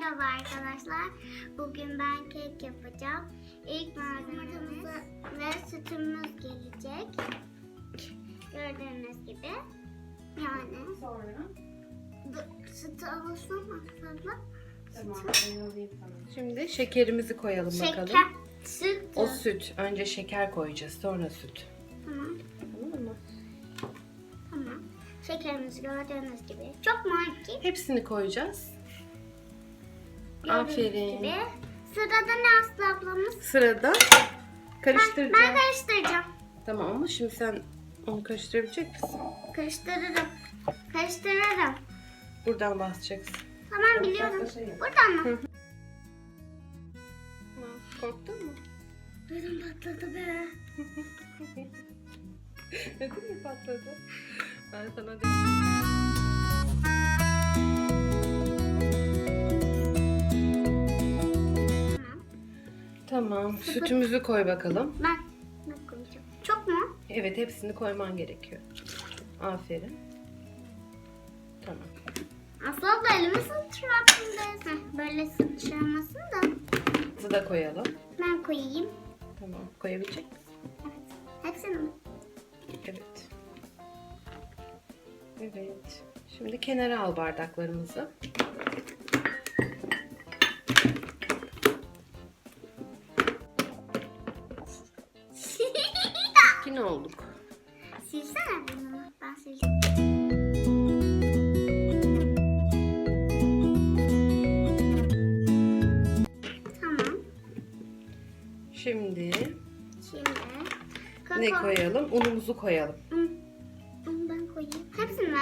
Merhaba arkadaşlar. Bugün ben kek yapacağım. İlk malzememiz ve sütümüz gelecek. Gördüğünüz gibi. Yani Sonra sütü alırsam sana. Şimdi şekerimizi koyalım Şeker, bakalım. süt. O süt. Önce şeker koyacağız sonra süt. Tamam, Tamam mı? tamam. Şekerimizi gördüğünüz gibi. Çok mu? Hepsini koyacağız. Aferin. Gibi. Sırada ne Aslı ablamız? Sırada Ben, karıştıracağım. ben karıştıracağım. Tamam ama şimdi sen onu karıştırabilecek misin? Karıştırırım. Karıştırırım. Buradan basacaksın. Tamam biliyorum. yaklaşayım. Buradan mı? Korktun mu? Ödüm patladı be. Neden mi patladı? Ben sana de... Tamam. Sütümüzü koy bakalım. Ben ne koyacağım? Çok mu? Evet hepsini koyman gerekiyor. Aferin. Tamam. Aslı abla elimi sıçrattın Böyle sıçramasın da. Su da koyalım. Ben koyayım. Tamam. Koyabilecek misin? Evet. Hepsini mi? Evet. Evet. Şimdi kenara al bardaklarımızı. Şimdi Şimdi kakao. ne koyalım? Unumuzu koyalım. Un, un ben koyayım. Hepsini mi?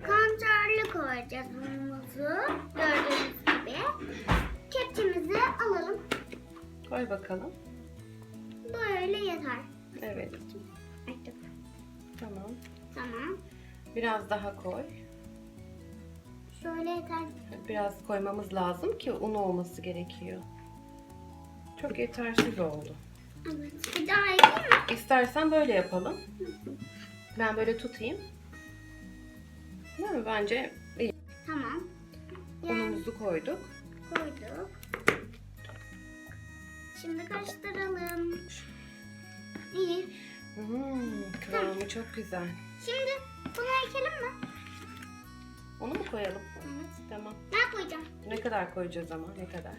Koncarlı koyacağız unumuzu. Gördüğünüz gibi. Kepçemizi alalım. Koy bakalım. Böyle yeter. Evet. Açtık. Tamam. Tamam. Biraz daha koy. Şöyle yeter. Biraz koymamız lazım ki un olması gerekiyor. Çok yetersiz oldu. Evet. Bir daha yapayım mı? İstersen böyle yapalım. Ben böyle tutayım. Değil mi? Bence iyi. Tamam. Yani Unumuzu koyduk. koyduk. Şimdi karıştıralım. İyi. Hmm, kıvamı çok güzel. Şimdi bunu ekelim mi? Onu mu koyalım? Evet. Tamam. Ben koyacağım. Ne kadar koyacağız ama? Ne kadar?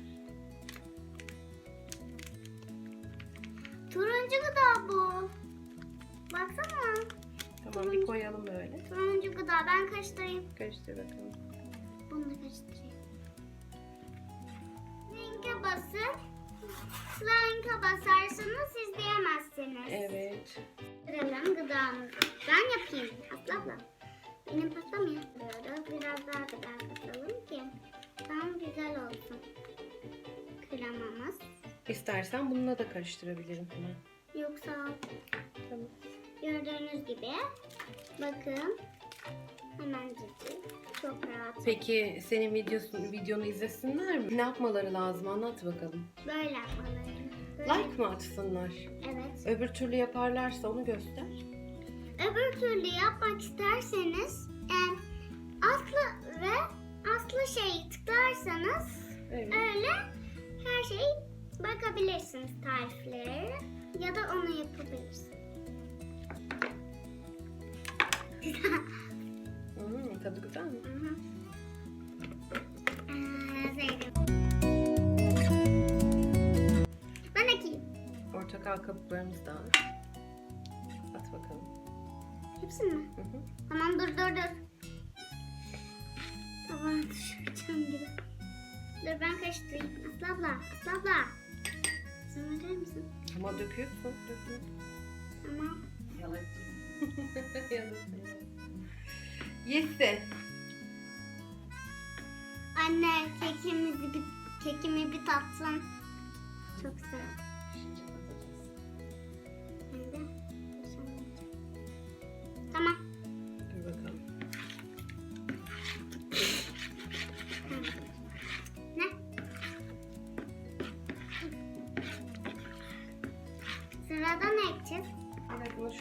Turuncu gıda bu. Baksana. Tamam bir koyalım böyle. Turuncu gıda. Ben karıştırayım. Karıştır bakalım. Bunu da karıştırayım. Linke basın. Linke basarsanız siz diyemezsiniz. Evet. Karıştıralım gıdamızı. Ben yapayım. Aslı abla. Benim patlamıyor. Biraz daha gıda katalım ki tam güzel olsun. Kremamız. İstersen bununla da karıştırabilirim hemen. Yoksa Tamam. gördüğünüz gibi bakın hemen ciddi. Çok rahat. Peki senin videosun, videonu izlesinler mi? Ne yapmaları lazım? Anlat bakalım. Böyle yapmaları. Böyle- Like mı atsınlar? Evet. Öbür türlü yaparlarsa onu göster. Öbür türlü yapmak isterseniz yani aslı ve aslı şeyi tıklarsanız Evet. öyle her şeyi bakabilirsiniz tariflere ya da onu yapabilirsiniz. Hmm, tadı güzel mi? Hı hı. Portakal kabuklarımızı da al. At bakalım. Hepsini mi? Hı hı. Tamam dur dur dur. Tamam düşüreceğim gibi. Dur ben karıştırayım. Aslı abla, Aslı abla. Sen verir misin? Ama döküyorsun. Dökme. Tamam. Yese. Anne kekimizi bir, kekimi bir tatsın. Çok güzel.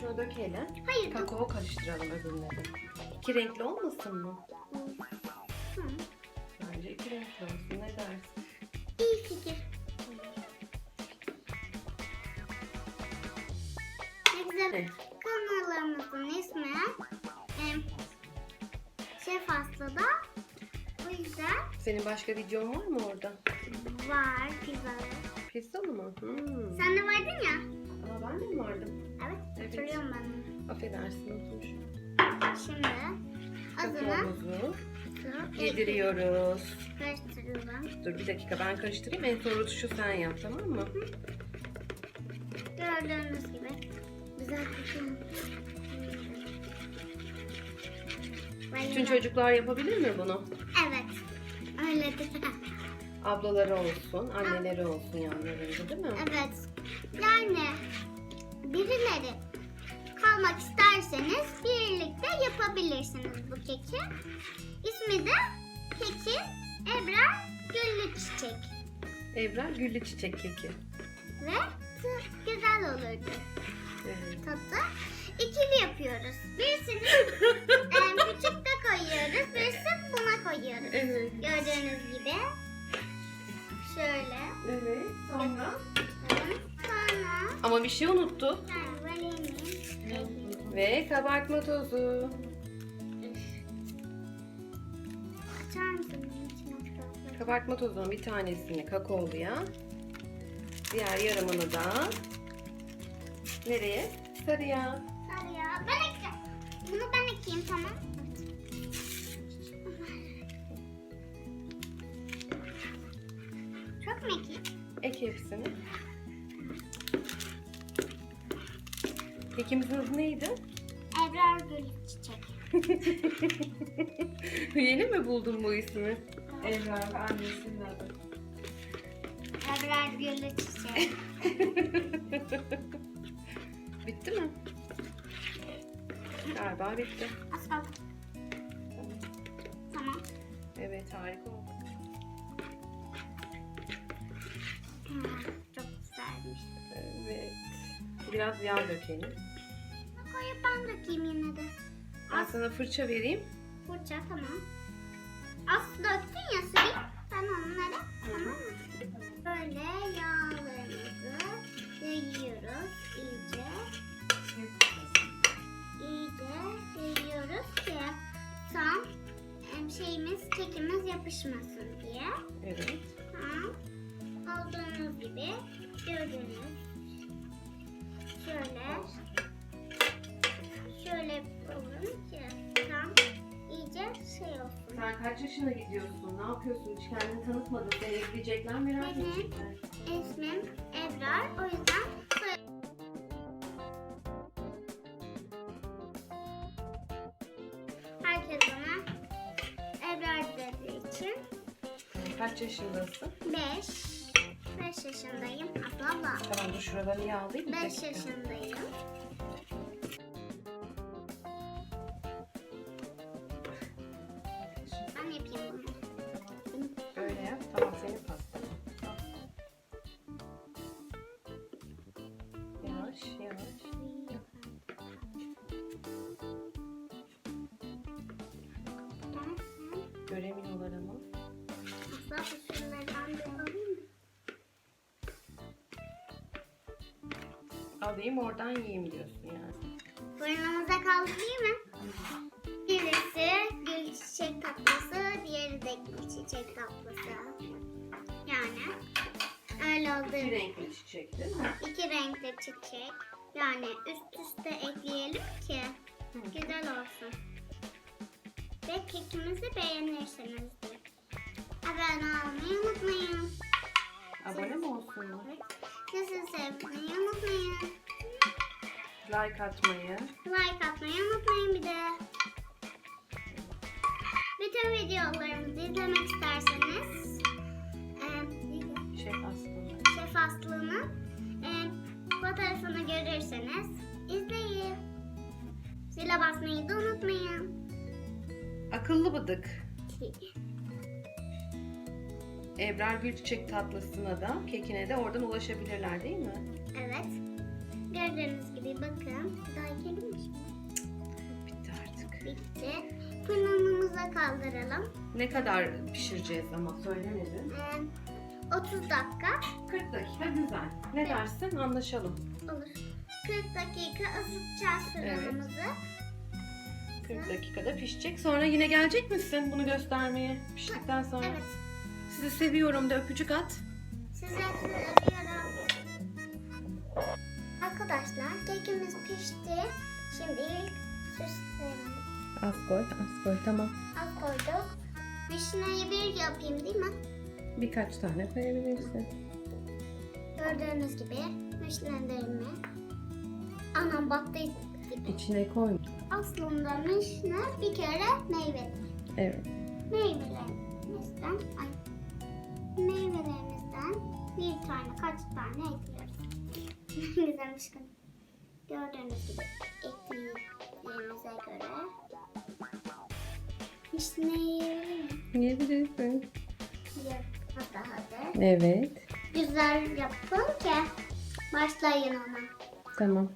Şöyle dökelim. Hayır. Kakao karıştıralım öbürüne. İki renkli olmasın mı? Hı. Bence iki renkli olsun. Ne dersin? İyi fikir. Ne güzel. Kanalımızın ismi em, Şef Aslı'da. O yüzden Senin başka videon var mı orada? var pizzaları. Pizzalı mı? Hmm. Sen de vardın ya. Aa, ben de mi vardım? Hatırlıyorum ben. Affedersin unutmuşum. Şimdi azını Kakaomuzu yediriyoruz. karıştırıyorum. Dur bir dakika ben karıştırayım. En son rutuşu sen yap tamam mı? Gördüğünüz gibi güzel kokuyor. Bütün çocuklar yapabilir mi bunu? Evet. Öyledir. Ablaları olsun, anneleri olsun yanlarında değil mi? evet. Yani birileri kalmak isterseniz birlikte yapabilirsiniz bu keki. İsmi de keki Ebrar Güllü Çiçek. Evren güllü çiçek keki. Ve güzel olurdu Evet. tadı. İkili yapıyoruz. Birisini Ama bir şey unuttu. ben vereyim. Ve kabartma tozu. Kabartma tozunun bir tanesini kakaoluya. Diğer yarımını da nereye? Sarıya. Sarıya. Ben ekeceğim. Bunu ben ekeyim tamam. Çok mu ekeyim? Ek hepsini. Kekimizin adı neydi? Ebrar Gül Çiçek. Yeni mi buldun bu ismi? Evren annesinin adı. Ebrar Gül Çiçek. Bitti mi? Galiba bitti. Kaldı. Tamam. Evet harika oldu. Biraz yağ dökelim. Koyup ben dökeyim yine de. Ben sana fırça vereyim. Fırça tamam. Az döktün ya suyu. Ben onları tamam mı? Böyle yağlarımızı yayıyoruz iyice. İyice yayıyoruz ki tam em, şeyimiz, kekimiz yapışmasın diye. Evet. Tamam. Olduğunuz gibi gördüğünüz şöyle şöyle yapalım ki tam iyice şey olsun. Sen kaç yaşına gidiyorsun? Ne yapıyorsun? Hiç kendini tanıtmadın. Seni izleyecekler merak Benim- edecekler. İsmim Ebrar. O yüzden herkes bana Ebrar dediği için Kaç yaşındasın? 5 5 yaşındayım. Abla abla. Tamam dur şuraları yağlayayım. bir 5 dakika. yaşındayım. Alayım oradan yiyeyim diyorsun yani. Fırınımıza kaldı değil mi? Birisi gül çiçek tatlısı, diğeri de gül çiçek tatlısı. Yani öyle oldu. renkli çiçek değil mi? İki renkli çiçek. Yani üst üste ekleyelim ki güzel olsun. Ve kekimizi beğenirsiniz de. Abone olmayı unutmayın. Abone mi olsunlar? Sizi sevmeyi unutmayın. Like atmayı. Like atmayı unutmayın bir de. Bütün videolarımızı izlemek isterseniz e, Şey. Şef Aslı'nın e, fotoğrafını görürseniz izleyin. Zile basmayı da unutmayın. Akıllı bıdık. Ebrar Gülçiçek tatlısına da, kekine de oradan ulaşabilirler değil mi? Evet. Gördüğünüz gibi bakın. Daha gelin mi? Bitti artık. Bitti. Fırınımıza kaldıralım. Ne kadar pişireceğiz ama söylemedin. Ee, 30 dakika 40 dakika güzel. Ne dersin? Anlaşalım. olur. 40 dakika ısıtacağız fırınımızı. 40 dakikada pişecek. Sonra yine gelecek misin bunu göstermeye? Piştikten sonra. Evet. Sizi seviyorum de öpücük at. Size seviyorum. Arkadaşlar kekimiz pişti. Şimdi ilk süsleyelim. Az koy, az koy. Tamam. Az koyduk. Vişneyi bir yapayım değil mi? Birkaç tane koyabilirsin. Gördüğünüz gibi vişnelerimi anam battı gibi. İçine koy. Aslında vişne bir kere meyve. Evet. Meyvelerimizden, ay, meyvelerimizden bir tane kaç tane ekliyoruz. Güzelmiş kız. Gördüğünüz gibi ekleyeceğimize göre vişneyi Yiyebilirsin. yap- hadi hadi. Evet. Güzel yapın ki başlayın ona. Tamam.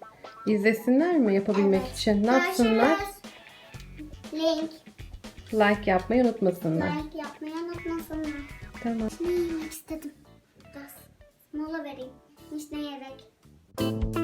İzlesinler mi yapabilmek Evet. için? Ne yapsınlar? Görüşürüz. Link, Like yapmayı unutmasınlar. like yapmayı unutmasınlar. Tamam. Ne yemek istedim? Biraz mola vereyim. Vişne yiyerek.